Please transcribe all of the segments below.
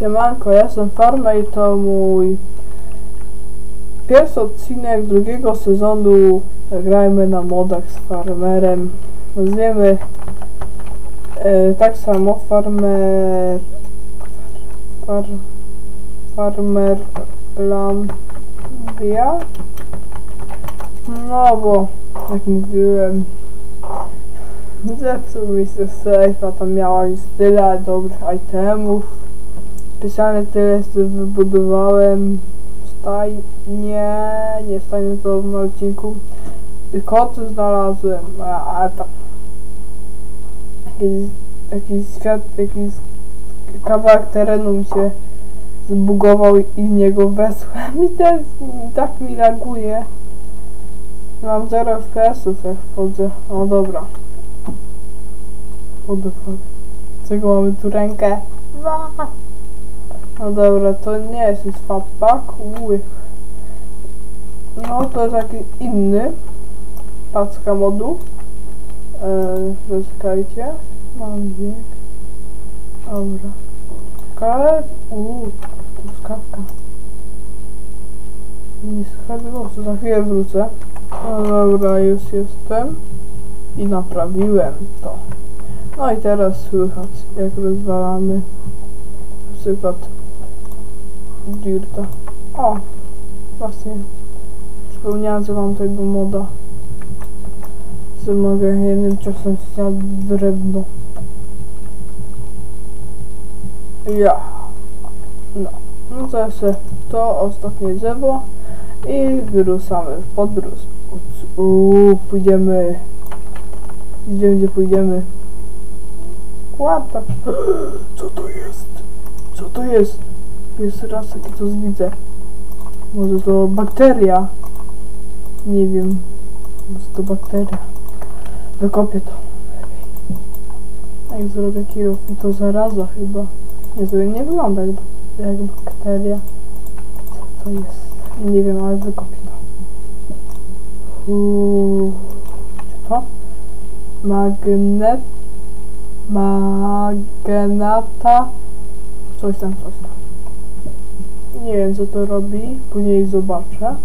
Siemanko, ja jestem Farmer i to mój pierwszy odcinek drugiego sezonu. Grajmy na modach z farmerem. Nazwiemy e, tak samo Farmer far, Farmer Landia No bo jak mówiłem zepsuł mi się safe, tam miała już tyle dobrych itemów Specjalnie sobie wybudowałem staj... nie, nie stajnie to w odcinku. Koty znalazłem, a, tam jakiś, świat, jakiś kawałek terenu mi się zbugował i w niego wesłem i ten tak mi reaguje. Mam 0 FPS-ów jak wchodzę. O dobra. What the fuck? Czego mamy tu rękę? No dobra, to nie jest. Uj. No to jest jakiś inny. Paczka modu. Eee, zaczekajcie. Mam wiek. Dobra. Skarb. Uuu, truskawka. Nie skarbiło, za chwilę wrócę. No dobra, już jestem. I naprawiłem to. No i teraz słychać, jak rozwalamy na przykład Dirta. O! Właśnie wspomniałem, że mam tego moda. Że mogę jednym ciosem ściąć drewno. Ja. No. No to jeszcze to ostatnie drzewo i wyruszamy w podróż. Uuu, pójdziemy. Idziemy, gdzie pójdziemy. What Co to jest? Co to jest? Pierwszy raz takie coś widzę. Może to bakteria? Nie wiem. Może to bakteria. Wykopię to. Jak zrobię kirów i to zaraza chyba. Nie, to nie wygląda jak, jak bakteria. Co to jest? Nie wiem, ale wykopię to. Uuu. To? Magnet... Magnata... Coś tam, coś tam. Nie wiem co to robi, później zobaczę.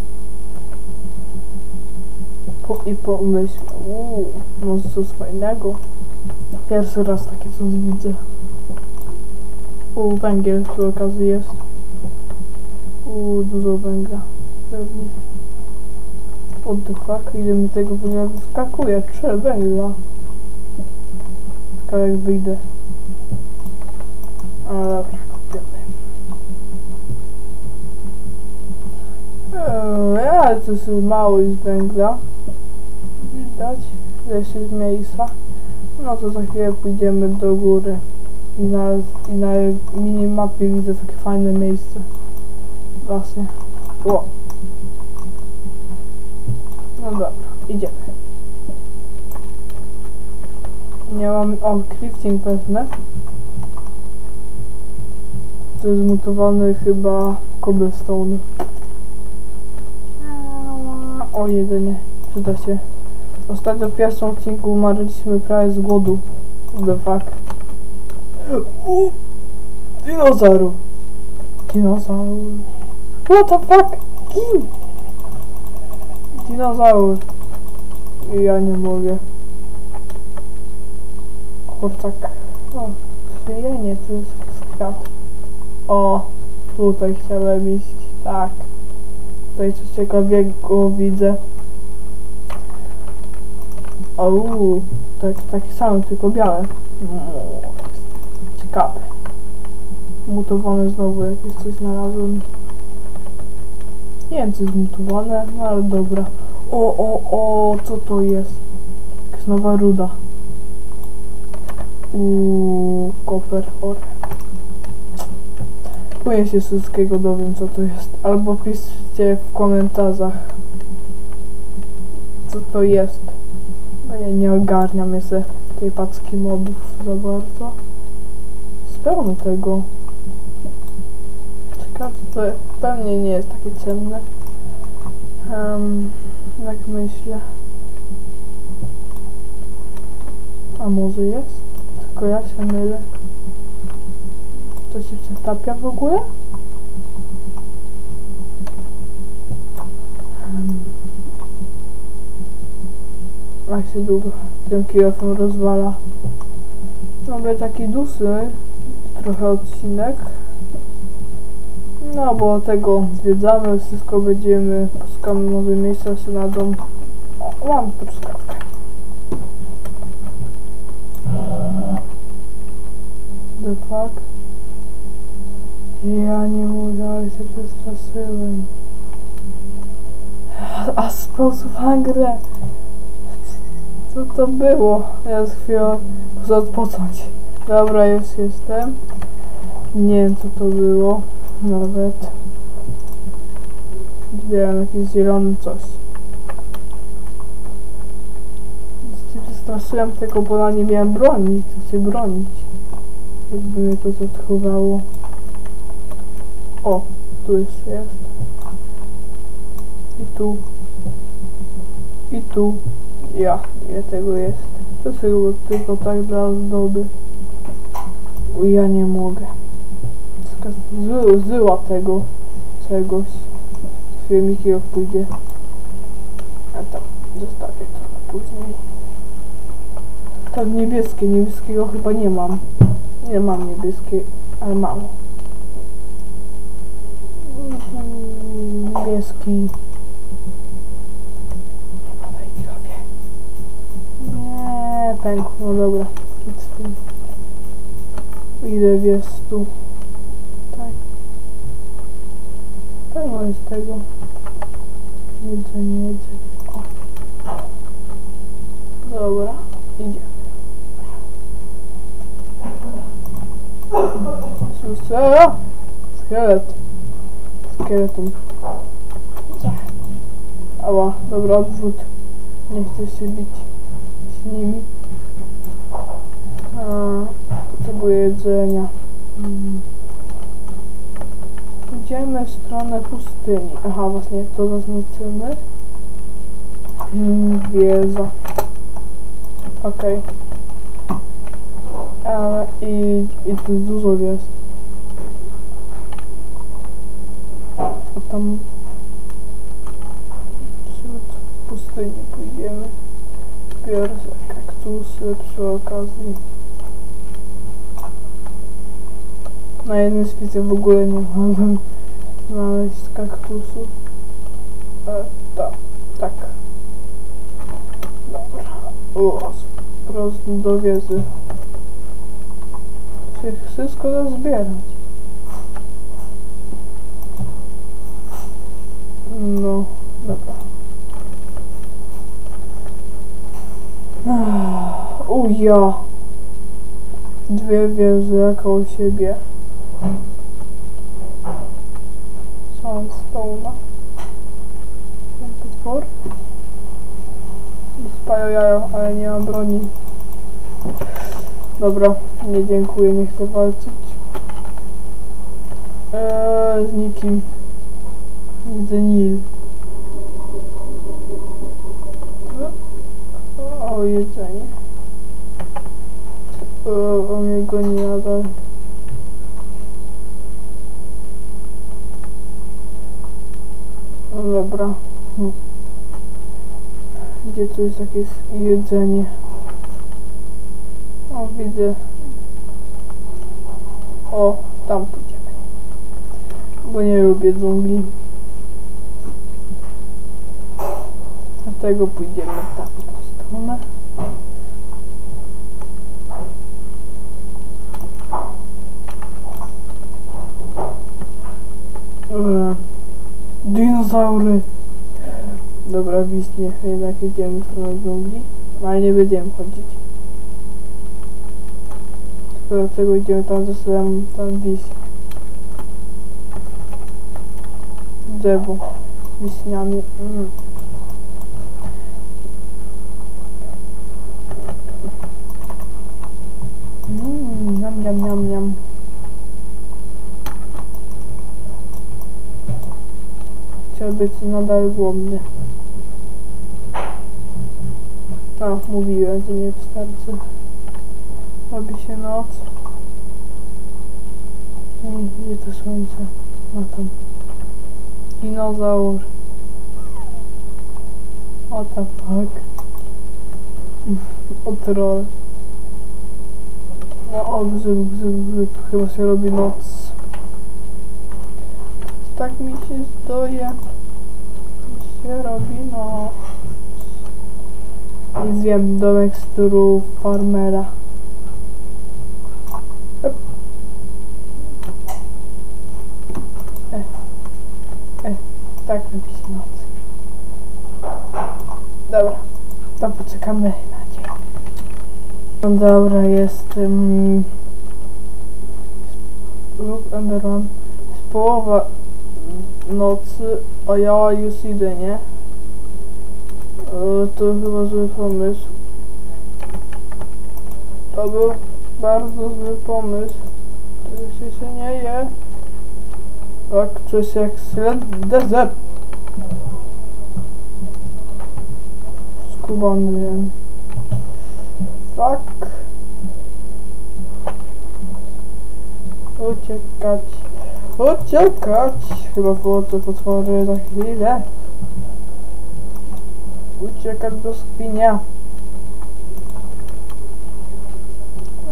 Po, I pomyślę, uuu, może coś fajnego. Pierwszy raz takie coś widzę. Uuu, węgiel przy okazji jest. Uuu, dużo węgla. Pewnie. What the fuck, ile mi tego węgla wyskakuje? Trzy węgla. Ciekawe jak wyjdę. A dobra, Eee, ale to jest mało już węgla. Widać, jeszcze jest miejsca. No to za chwilę pójdziemy do góry. I na, i na minimapie widzę takie fajne miejsce. Właśnie. Ło. No dobra, idziemy. Nie mam... O, crafting pewne. To jest zmutowany chyba cobblestone. O, jedynie. Przyda się. Ostatnio w pierwszym odcinku umarliśmy prawie z głodu. The fuck. U, dinozaur. What the fuck? Kim? Dinozaur. Ja nie mogę. Kurczak. O, nie, to jest kwiat. O, tutaj chciałem iść. Tak. Tutaj coś ciekawego widzę. O, tak, takie same, tylko białe. Ciekawe. Mutowane znowu jakieś coś znalazłem. Nie wiem, co jest mutowane, no ale dobra. O, o, o, co to jest? Jakaś nowa ruda. Uuu, koper, or. Później się wszystkiego dowiem, co to jest. Albo piszcie w komentarzach, co to jest. Bo ja nie ogarniam jeszcze tej paczki modów za bardzo. Spełno tego. Ciekawe, to pewnie nie jest takie ciemne. Um, jak myślę. A może jest? Tylko ja się mylę. to się przetapia w ogóle? Jak się długo tym kilofem rozwala. Mamy taki dusy, trochę odcinek. No bo tego zwiedzamy, wszystko będziemy, poszukamy może miejsca się na dom. O, mam truskawkę. The fuck? Ja nie mogę, ale się przestraszyłem. A sposób grę. Co to było? Ja z chwilą muszę odpocząć. Dobra, już jestem. Nie wiem co to było. Nawet. Zbieram jakiś zielony coś. Się przestraszyłem tego, bo ja nie miałem broni. Chcę się bronić. Jakby mnie to zaatakowało. O, tu jeszcze jest. I tu. I tu. Ja, ile tego jest? To chyba tylko tak dla ozdoby. O, ja nie mogę. Zyła tego czegoś. Filmiki jak pójdzie. A tam zostawię to później. Tak niebieskie, niebieskiego chyba nie mam. Nie mam niebieskiej, ale mało. Niebieski. Pękł, no dobra. Idź z tym. Ile wiesz tu? Tak. Pełno jest tego. Jedzenie, jedzenie. O. Dobra, idziemy. Słyszę? Szkielet. Szkieletum. Ała, dobra, odwrót. Nie chcę się bić z nimi. Potrzebuję jedzenia. Mm. Idziemy w stronę pustyni. Aha, właśnie to zaznaczymy. Mm, Wiedza. Okej. Ale i, i tu dużo jest. A tam wśród pustyni pójdziemy. Biorę kaktusy przy okazji. Jednym spisie w ogóle nie mogłem znaleźć kaktusów. E, tak, tak. Dobra. O, prosto do wieży. Czy wszystko zbierać? No, dobra. Ach, O ja. Dwie wieże koło siebie. Sandstone'a. Ten potwór. Spają jajo, ale nie mam broni. Dobra, nie dziękuję, nie chcę walczyć. Eee, z nikim. Widzę Nil. O, jedzenie. O, on mnie goni nadal. No dobra. Gdzie tu jest jakieś jedzenie? O, widzę. O, tam pójdziemy. Bo nie lubię dżungli. Dlatego pójdziemy tam tą stronę. Eee, Dinozaury! Dobra, wiśnie, jednak idziemy w stronę dżungli. No, Ale nie będziemy chodzić. Tylko dlatego idziemy tam sobą, tam wiśnie. Drzewo. Wiśniami. Mm. Chciał być nadal głodny. A, mówiłem, że nie wystarczy. Robi się noc. Gdzie to słońce? A tam. Dinozaur. The fuck? O troll. No o grzyb, grzyb, grzyb. Chyba się robi noc. Tak mi się zdaje. Się robi noc. Nic wiem, domek z farmera. E, e, tak robi się noc. Dobra, to poczekamy na dzień. No dobra, jest... Um, lub Enderman. Jest połowa nocy, a ja już idę, nie? E, to chyba zły pomysł. To był bardzo zły pomysł. Tego się, się nie je. Tak, coś jak sled desert. Skubany wiem. Fuck. Uciekać. Uciekać. Chyba było to potwory za chwilę. Uciekać do spinia.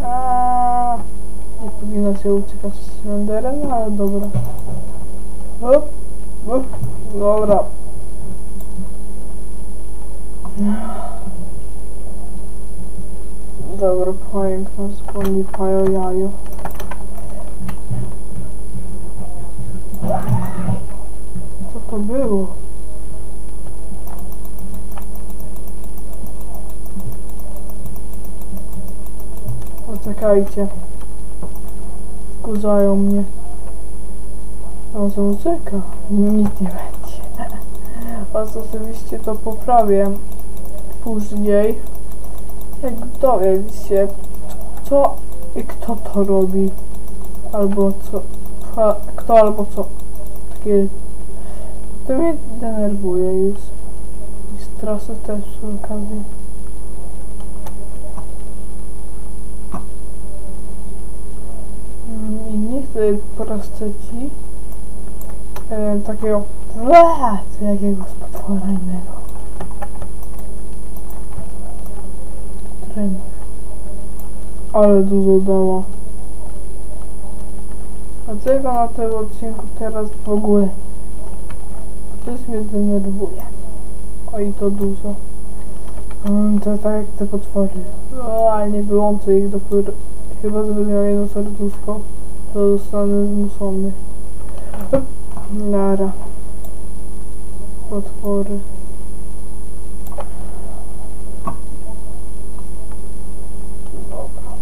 Aaaa. Nie powinno się uciekać z Slenderem, no ale dobra. Hop, hop, dobra. Dobra, pająk nas goni, pajo jajo. To było? Poczekajcie. Wkurzają mnie. Co czeka? Nic nie będzie. Oczywiście to poprawię później. Jak dowiem się, co i kto to robi. Albo co. Kto albo co. Takie. To mnie denerwuje już. I strasy też przy okazji. Mm, I nie chcę trzeci e, takiego Eee, co jakiegoś potwora innego. Trend. Ale dużo dała. Dlaczego na tym odcinku teraz w ogóle? Coś mnie denerwuje. O i to dużo. Mm, to tak jak te potwory. O, ale nie wyłączę ich dopiero. Chyba miał jedno serduszko. To zostanę zmuszony. Nara. Potwory. Dobra.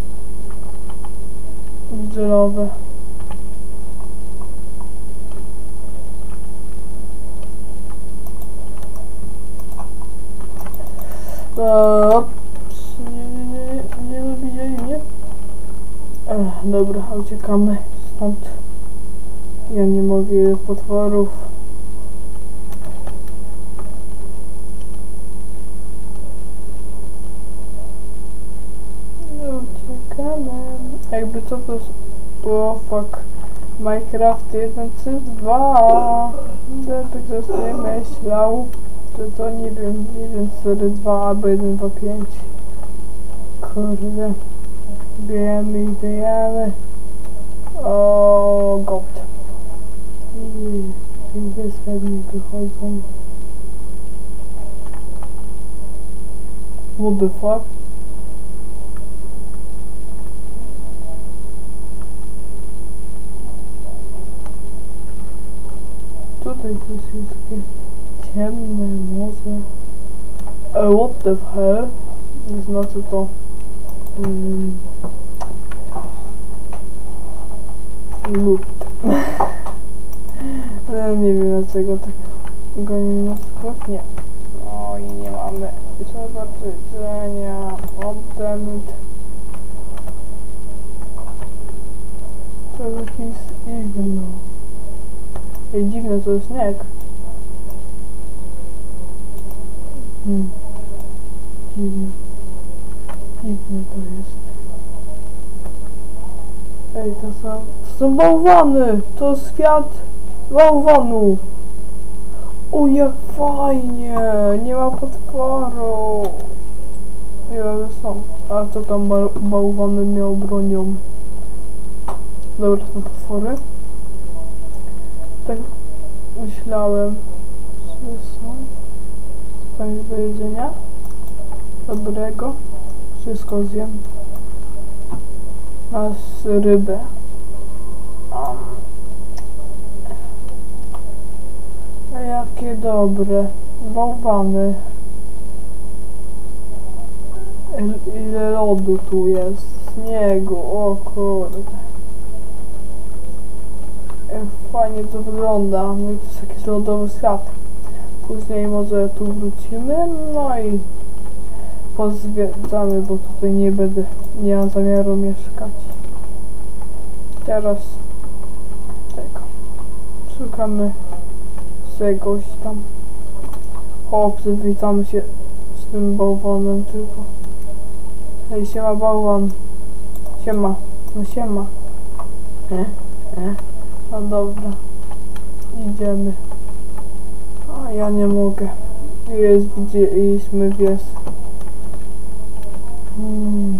Zdrowe. Ops, nie, nie, nie, mnie. Ech, dobra, uciekamy stąd. Ja nie mogę potworów. Uciekamy. Jakby co to było fuck. Minecraft 1 czy 2. Debek zostaje myślał. To to nie wiem, 1 4 2 albo 1 2 5. Kurde. Bijemy i bijemy. O, gold. I pięknie mi wychodzą. What the fuck? Tutaj coś jest takie ciemne morze. E, what the hell? Znaczy to... Mm, lód. Ale nie wiem dlaczego tak gonimy na sklep. Nie. No i nie mamy za bardzo jedzenia. Oddemit. To jakiś igno. Ej, dziwne, to jest śnieg. Hmm. Dziwne. Dziwne to jest. Ej, to są, to są bałwany! To świat bałwanów! O, jak fajnie! Nie ma potworu! Ile są? A co tam ba bałwany miał bronią? Dobra, są potwory. Tak myślałem. Do jedzenia? Dobrego. Wszystko zjem. Nas rybę. Um. A jakie dobre. Bałwany. Il- Ile lodu tu jest. Śniegu. O kurde. Jak fajnie to wygląda. No i to jest jakiś lodowy świat. Później może tu wrócimy. No i pozwiedzamy, bo tutaj nie będę, nie mam zamiaru mieszkać. Teraz tego. Szukamy czegoś tam. Chłopcy, witamy się z tym bałwanem tylko. Hej, siema bałwan. Siema. No siema. E? E? No dobra. Idziemy. Ja nie mogę. Jest, widzieliśmy wies. Hmm.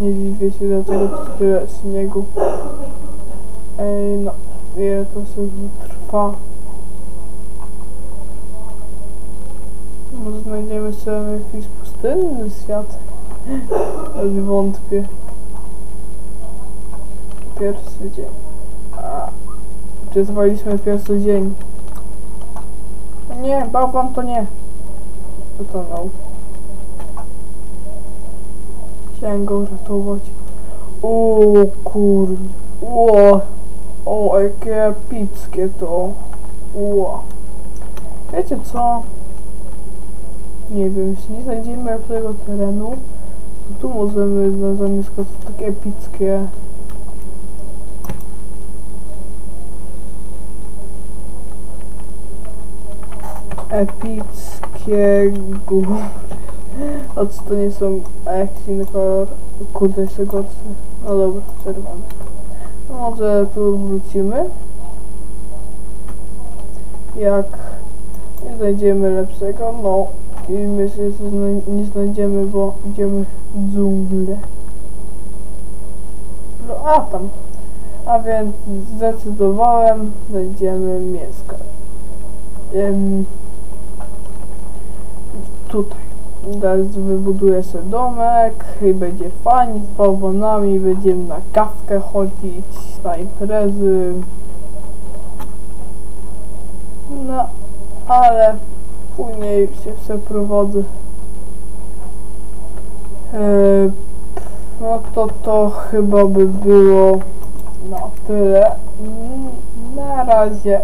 Nie dziwię się dlatego tu tyle śniegu. Ej, no. Ile to sobie trwa? Może znajdziemy sobie jakiś pustynny świat? Ale wątpię. Pierwszy dzień. A, Przyzwaliśmy pierwszy dzień. Nie, bałwan to nie. Wytonął. Chciałem go uratować. O kurde. O, o jakie epickie to. O. Wiecie co? Nie wiem, jeśli nie znajdziemy lepszego terenu, to tu możemy zamieszkać takie epickie. Epickie góry. A co to nie są, a jak inny kolor? Kurde, jeszcze gorszy. No dobra, czerwony. No może tu wrócimy. Jak nie znajdziemy lepszego, no i myślę, że nie znajdziemy, bo idziemy w dżunglę. No a tam. A więc zdecydowałem, będziemy mieszkać. Ym, tutaj. Teraz wybuduję sobie domek i będzie fajnie z bałwanami, będziemy na kawkę chodzić, na imprezy. No, ale później się przeprowadzę. Eee, no to to chyba by było na tyle. Mm, Na razie